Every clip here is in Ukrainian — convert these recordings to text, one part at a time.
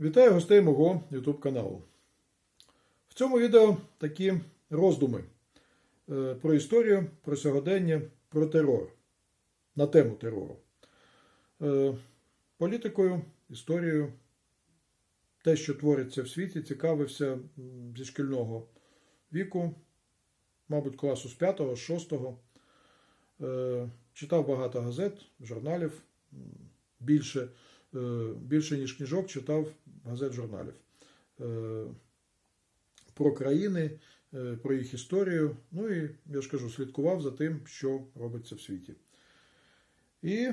Вітаю гостей мого YouTube каналу. В цьому відео такі роздуми е, про історію, про сьогодення, про терор на тему терору. Е, Політикою, історією, те, що твориться в світі, цікавився зі шкільного віку, мабуть, класу з 5 з 6 Е, Читав багато газет, журналів, більше, більше ніж книжок, читав газет журналів Е, про країни, е, про їх історію. Ну і я ж кажу, слідкував за тим, що робиться в світі. І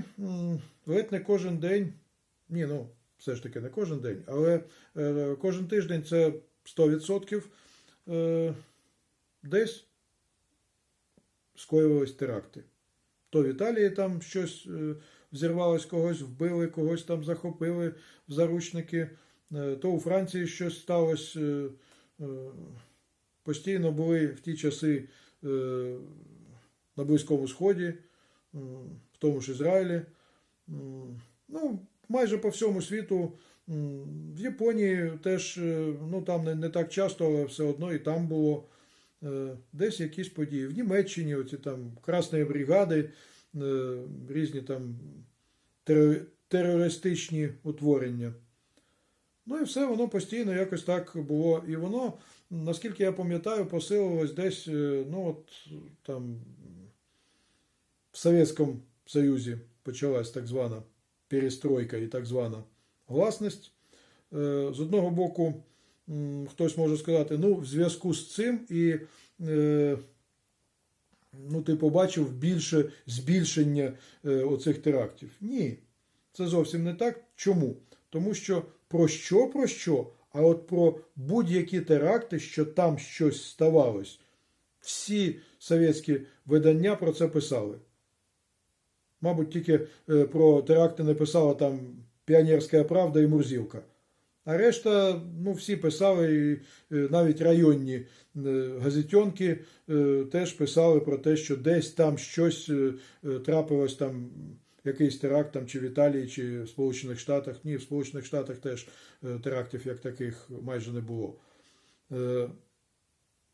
ледь не кожен день, ні, ну, все ж таки не кожен день, але е, кожен тиждень це 100% е, десь скоювались теракти. То в Італії там щось е, взірвалось, когось вбили, когось там захопили в заручники, е, то у Франції щось сталося. е, е, Постійно були в ті часи на Близькому Сході, в тому ж Ізраїлі. Ну, майже по всьому світу. В Японії теж, ну там не, не так часто, але все одно і там було десь якісь події. В Німеччині оці там красні бригади, різні там терористичні утворення. Ну і все, воно постійно якось так було. І воно, наскільки я пам'ятаю, посилилось десь, е, ну от там в Совєтському Союзі почалась так звана перестройка і так звана гласність. Е, З одного боку, хтось може сказати, ну, в зв'язку з цим і е, ну, ти побачив більше збільшення е, оцих терактів. Ні, це зовсім не так. Чому? Тому що про що, про що, а от про будь-які теракти, що там щось ставалось, всі совєтські видання про це писали. Мабуть, тільки е, про теракти не писала там Піонерська Правда і Мурзілка. А решта, ну, всі писали, і е, навіть районні е, газетенки е, теж писали про те, що десь там щось трапилось, там якийсь теракт там, чи в Італії, чи в Сполучених Штатах. Ні, в Сполучених Штатах теж терактів як таких майже не було.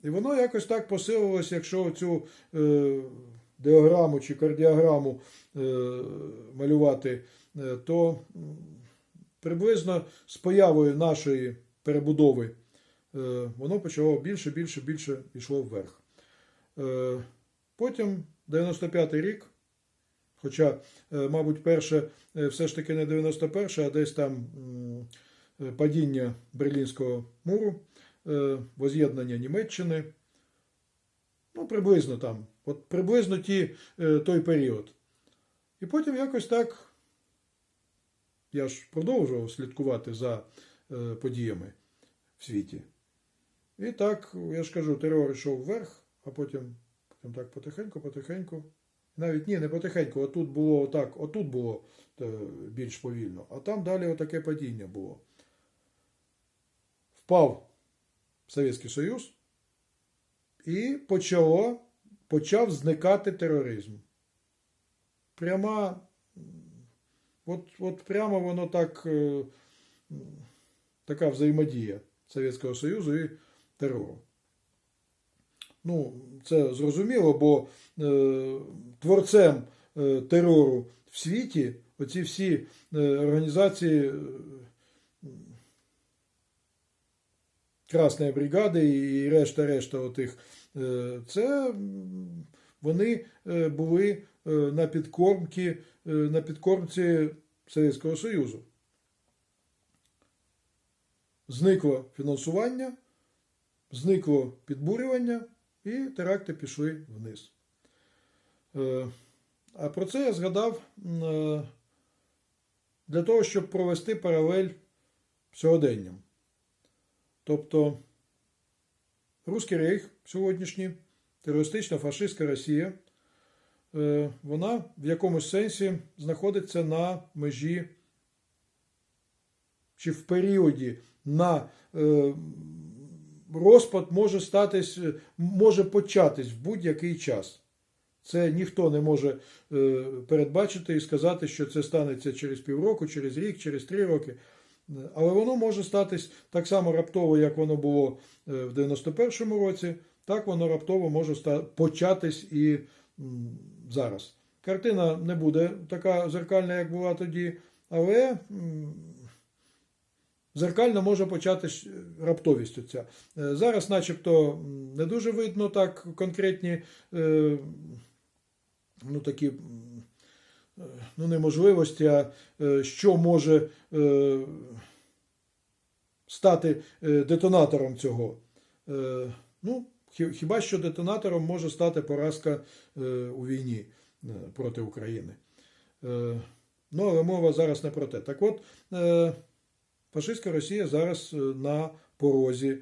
І воно якось так посилилось, якщо цю діаграму чи кардіограму малювати, то приблизно з появою нашої перебудови е, воно почало більше, більше, більше йшло вверх. Е, Потім 95-й рік, хоча, е, мабуть, перше все ж таки не 91 й а десь там падіння Берлінського муру, воз'єднання Німеччини. Ну, приблизно там. От приблизно ті, той період. І потім якось так я ж продовжував слідкувати за е, подіями в світі. І так, я ж кажу, терор йшов вверх, а потім, потім так потихеньку, потихеньку. Навіть ні, не потихеньку, отут було отак, отут було е, більш повільно, а там далі отаке падіння було. Впав Совєтський Союз і почало, почав зникати тероризм. Пряма От, от прямо воно так, е, така взаємодія Совєтського Союзу і терору. Ну, це зрозуміло, бо е, творцем е, терору в світі оці всі е, організації е, Красної бригади і решта-решта отих, е, це вони е, були е, на підкормки, е, на підкормці Совєтського Союзу. Зникло фінансування, зникло підбурювання, і теракти пішли вниз. Е, А про це я згадав е, для того, щоб провести паралель сьогоденням. Тобто, Руський рейх сьогоднішній, терористична фашистська Росія, е, вона в якомусь сенсі знаходиться на межі чи в періоді на е, розпад може статись, е, може початись в будь-який час. Це ніхто не може е, передбачити і сказати, що це станеться через півроку, через рік, через три роки. Але воно може статись так само раптово, як воно було е, в 91-му році, так воно раптово може початись і зараз. Картина не буде така зеркальна, як була тоді, але зеркально може початись раптовістю ця. Е, Зараз, начебто, не дуже видно так конкретні е, ну, такі. е, Ну, неможливості, а що може стати детонатором цього. Ну, хіба що детонатором може стати поразка е, у війні е, проти України. Е, Ну, але мова зараз не про те. Так от, фашистська Росія зараз на порозі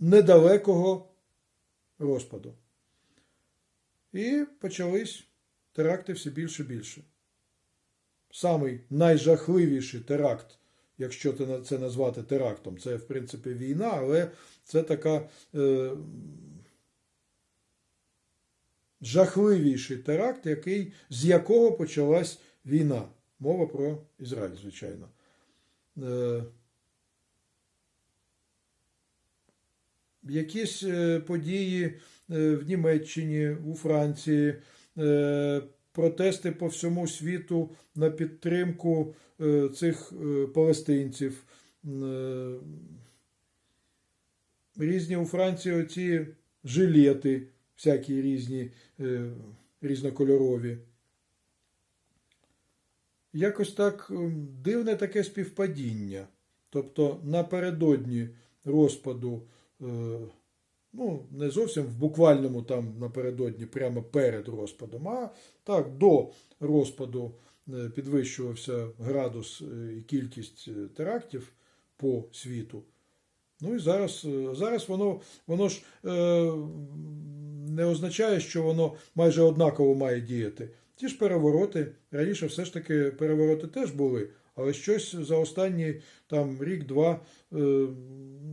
недалекого розпаду. І почались теракти все більше і більше. Самий найжахливіший теракт, якщо це назвати терактом, це в принципі війна, але це така е, жахливіший теракт, який, з якого почалась війна. Мова про Ізраїль, звичайно. Е, якісь е, події е, в Німеччині, у Франції, е, протести по всьому світу на підтримку е, цих е, палестинців. Е, Різні у Франції оці жилети, всякі різні, різнокольорові. Якось так дивне таке співпадіння. Тобто напередодні розпаду, ну, не зовсім в буквальному там напередодні, прямо перед розпадом, а так, до розпаду е, підвищувався градус е, і кількість е, терактів по світу. Ну і зараз, зараз воно, воно ж е, не означає, що воно майже однаково має діяти. Ті ж перевороти, раніше все ж таки перевороти теж були, але щось за останні там рік-два, е,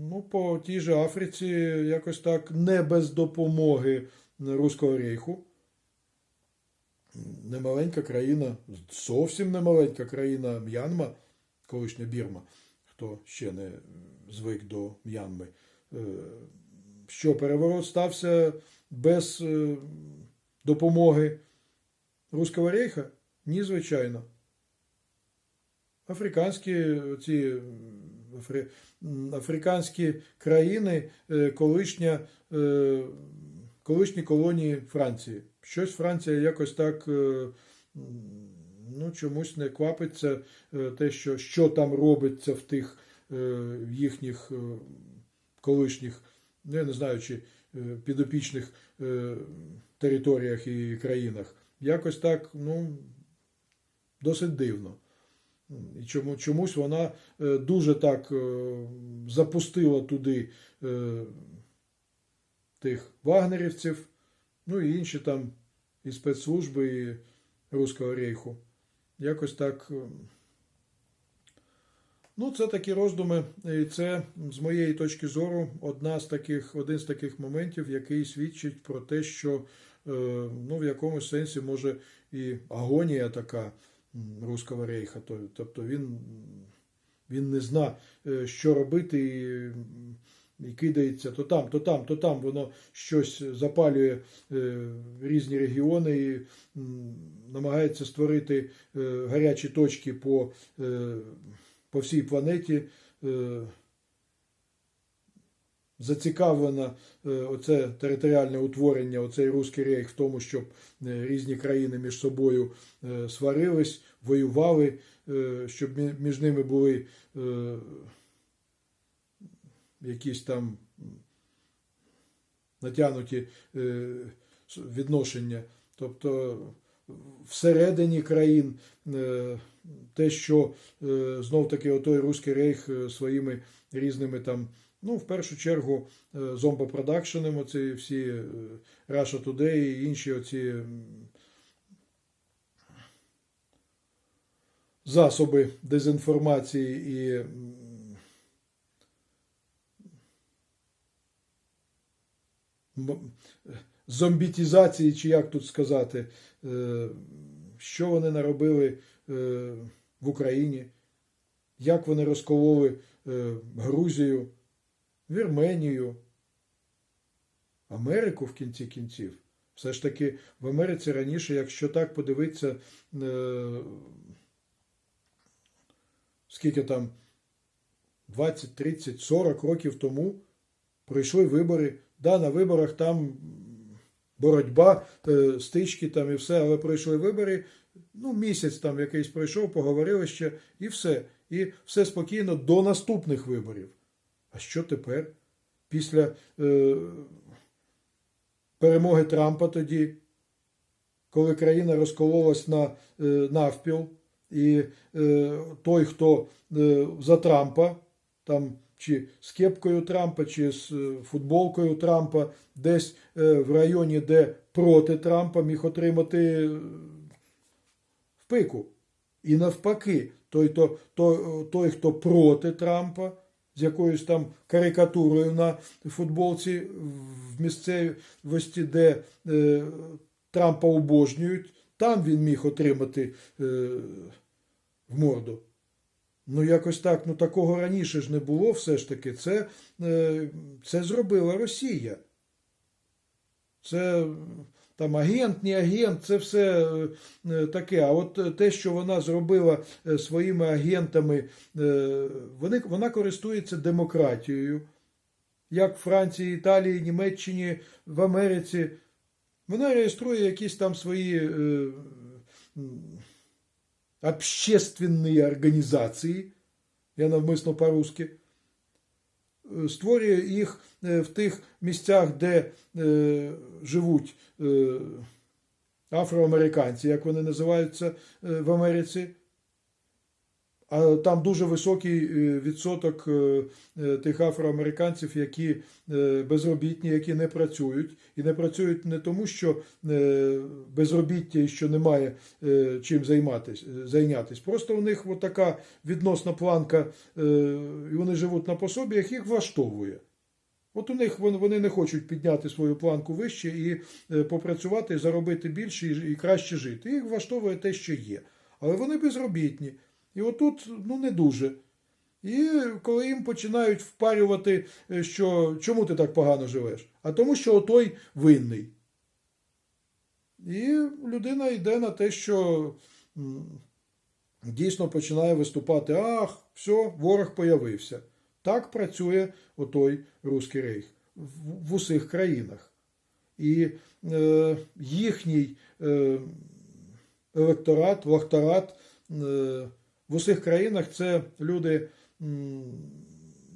ну, по тій же Африці якось так не без допомоги Руського рейху. Немаленька країна, зовсім немаленька країна М'янма, колишня Бірма, хто ще не звик до М'янми. Е, Що переворот стався без е, допомоги Руського рейха? Ні, звичайно. Африканські ці афри, африканські країни, е, колишня, е, колишні колонії Франції. Щось Франція якось так е, ну, чомусь не квапиться е, те, що, що там робиться в тих е, їхніх е, колишніх, ну, я не знаю, чи е, підопічних е, територіях і країнах. Якось так, ну, досить дивно. І чому, чомусь вона е, дуже так е, запустила туди е, тих вагнерівців, ну і інші там і спецслужби, і Руського рейху. Якось так. Ну, це такі роздуми, і це, з моєї точки зору, одна з таких, один з таких моментів, який свідчить про те, що ну, в якомусь сенсі може і агонія така Руського рейха. Тобто він, він не зна, е, що робити, і, і кидається то там, то там, то там. Воно щось запалює е, різні регіони і намагається створити е, гарячі точки по, по всій планеті. Зацікавлено е, оце територіальне утворення, оцей Руський рейх в тому, щоб е, різні країни між собою е, сварились, воювали, щоб між ними були якісь там натягнуті відношення. Тобто всередині країн те, що знов таки отой Руський рейх своїми різними там, ну, в першу чергу, е, зомбопродакшенами, оці всі е, Russia Today і інші оці засоби дезінформації і зомбітізації, чи як тут сказати, е, що вони наробили в Україні, як вони розкололи е, Грузію, Вірменію, Америку в кінці кінців. Все ж таки в Америці раніше, якщо так подивитися, е, скільки там 20, 30, 40 років тому пройшли вибори. Да, на виборах там боротьба, е, стички там і все, але пройшли вибори. Ну, місяць там якийсь пройшов, поговорили ще, і все. І все спокійно до наступних виборів. А що тепер? Після е, перемоги Трампа тоді, коли країна розкололась на е, навпіл, і е, той, хто е, за Трампа, там чи з кепкою Трампа, чи з е, футболкою Трампа, десь е, в районі, де проти Трампа, міг отримати е, в пику. І навпаки, той, то, то, той, хто проти Трампа, з якоюсь там карикатурою на футболці в місцевості, де е, Трампа обожнюють, там він міг отримати е, в морду. Ну, якось так, ну такого раніше ж не було, все ж таки. Це, е, це зробила Росія. Це там агент, не агент, це все е, таке. А от те, що вона зробила е, своїми агентами, е, вони, вона користується демократією. Як в Франції, Італії, Німеччині, в Америці. Вона реєструє якісь там свої е, общественні організації, я навмисно по-русски, е, створює їх е, в тих місцях, де е, живуть е, афроамериканці, як вони називаються в Америці. А там дуже високий е, відсоток е, е, тих афроамериканців, які безробітні, які не працюють. І не працюють не тому, що безробіття і що немає чим займатися, зайнятися. Просто у них от така відносна планка, і вони живуть на пособіях, їх влаштовує. От у них вони не хочуть підняти свою планку вище і попрацювати, заробити більше і краще жити. Їх влаштовує те, що є. Але вони безробітні. І отут ну не дуже. І коли їм починають впарювати, е, що чому ти так погано живеш? А тому, що отой винний. І людина йде на те, що дійсно починає виступати: ах, все, ворог появився. Так працює отой Руський рейх в, усіх країнах. І е, їхній е, електорат, лахтарат е, в усіх країнах це люди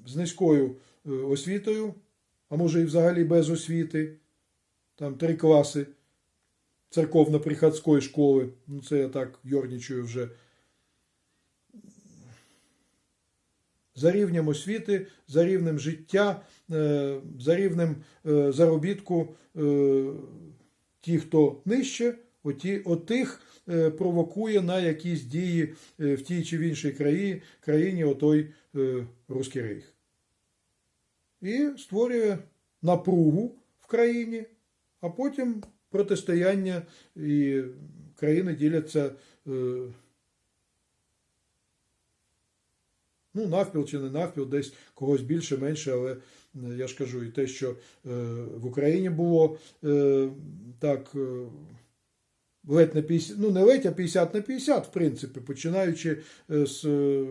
з низькою е, освітою, а може і взагалі без освіти. Там три класи церковно-приходської школи. Ну, це я так йорнічую вже. За рівнем освіти, за рівнем життя, е, за рівнем е, заробітку ті, хто нижче, оті, отих е, провокує на якісь дії е, в тій чи в іншій країні, країні отой е, Руський рейх. І створює напругу в країні, а потім протистояння і країни діляться. Ну, навпіл чи не навпіл, десь когось більше, менше, але я ж кажу, і те, що в Україні було так, ледь на 50, ну не ледь, а 50 на 50, в принципі, починаючи е, з. е,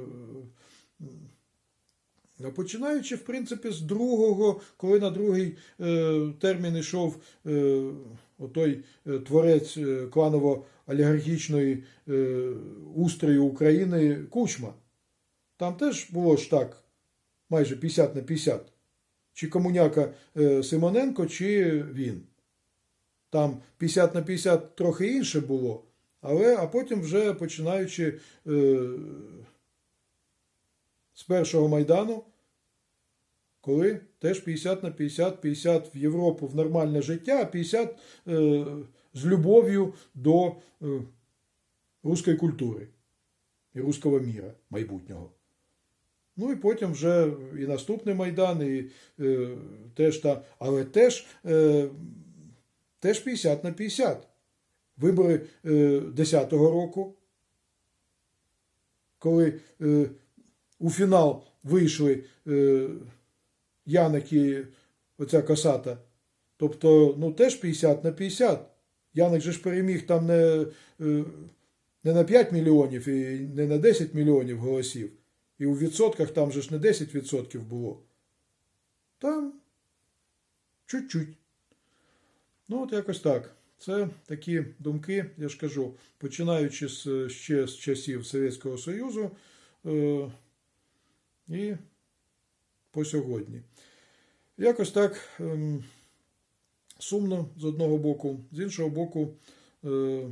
Починаючи, в принципі, з другого, коли на другий е, термін йшов е, отой е, творець е, кланово-олігархічної е, устрою України Кучма. Там теж було ж так, майже 50 на 50. Чи комуняка е, Симоненко, чи він. Там 50 на 50 трохи інше було, але а потім вже починаючи е, з першого майдану, коли теж 50 на 50, 50 в Європу в нормальне життя, а 50 е, з любов'ю до е, руської культури і руського міра майбутнього. Ну і потім вже і наступний майдан, і е, теж та, але теж, е, теж 50 на 50. Вибори е, 10-го року, коли е, у фінал вийшли е, Яник і оця косата. Тобто, ну теж 50 на 50. Яник же ж переміг там не, е, не на 5 мільйонів і не на 10 мільйонів голосів. І у відсотках там же ж не 10% було. Там чуть-чуть. Ну, от якось так. Це такі думки, я ж кажу, починаючи з, ще з часів Совєтського Союзу е, і по сьогодні. Якось так ем, сумно з одного боку, з іншого боку, е,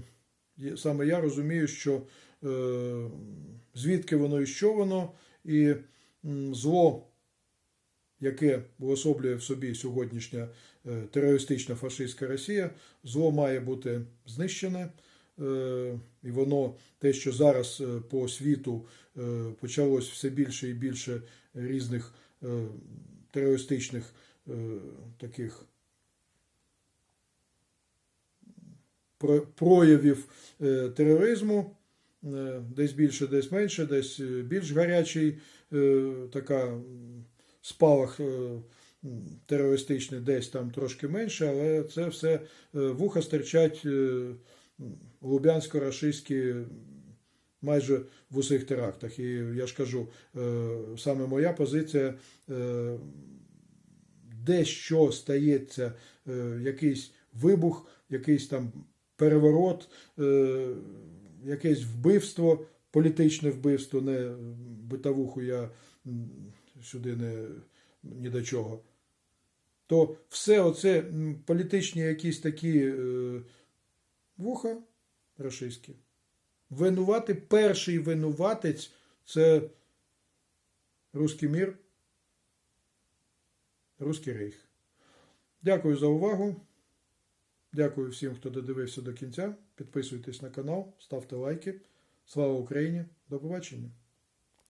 саме я розумію, що е, звідки воно і що воно, і м, зло, яке уособлює в собі сьогоднішня е, терористична фашистська Росія, зло має бути знищене. Е, І воно, те, що зараз е, по світу е, почалось все більше і більше різних е, терористичних е, таких проявів е, тероризму, е, десь більше, десь менше, десь е, більш гарячий е, така спалах е, м, терористичний, десь там трошки менше, але це все е, вуха стирчать е, лубянсько-рашистські майже в усіх терактах. І я ж кажу, е, саме моя позиція. е, де що стається, якийсь вибух, якийсь там переворот, якесь вбивство, політичне вбивство, не битавуху я сюди не ні до чого. То все оце політичні якісь такі е, вуха рашистські. Винувати, перший винуватець це русський мір. Руський рейх. Дякую за увагу. Дякую всім, хто додивився до кінця. Підписуйтесь на канал, ставте лайки. Слава Україні! До побачення!